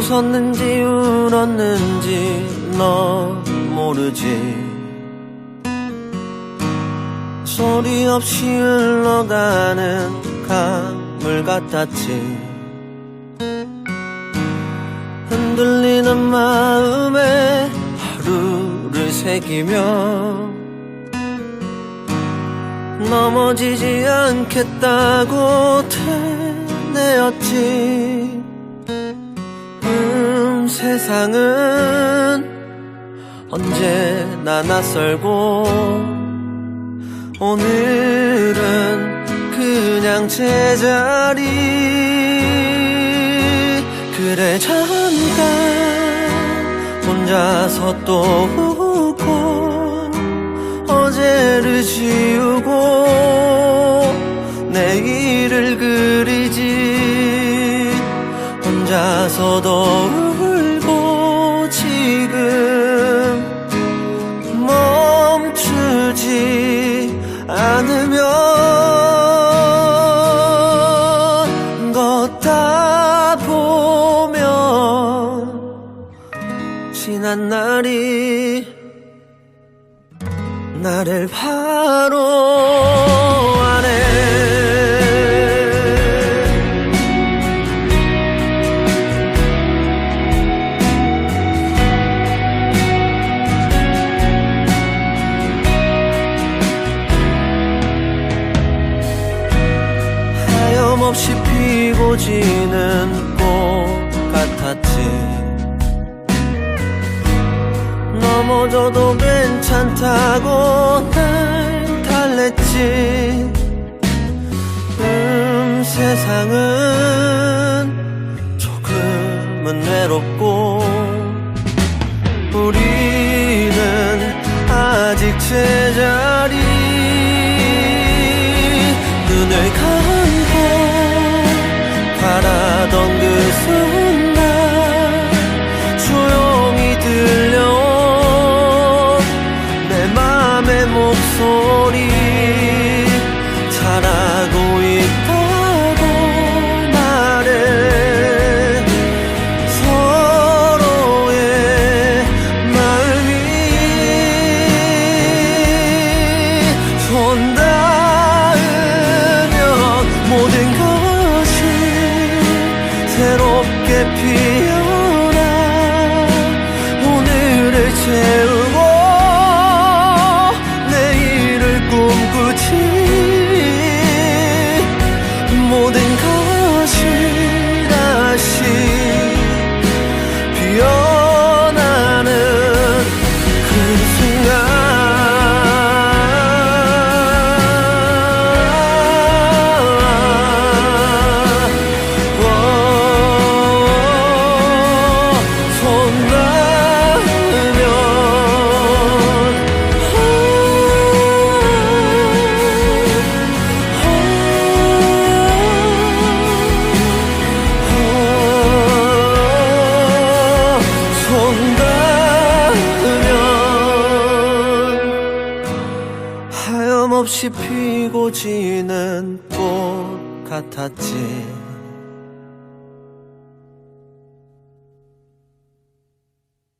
웃었는지 울었는지 너 모르지. 소리 없이 흘러가는 강물 같았지. 흔들리는 마음에 하루를 새기며 넘어지지 않겠다고 되뇌었지. 음 세상은 언제나 낯설고 오늘은 그냥 제자리. 그래 잠깐 혼자서 또 웃고 어제를 지우고 내일을 그리지. 혼자서도 않으면 걷다 보면 지난 날이 나를 바로 하염없이 피고 지는 꽃 같았지. 넘어져도 괜찮다고 날 달랬지. 음 세상은 조금은 외롭고 우리는 아직 제자리 새 없이 피고 지는 꽃 같았지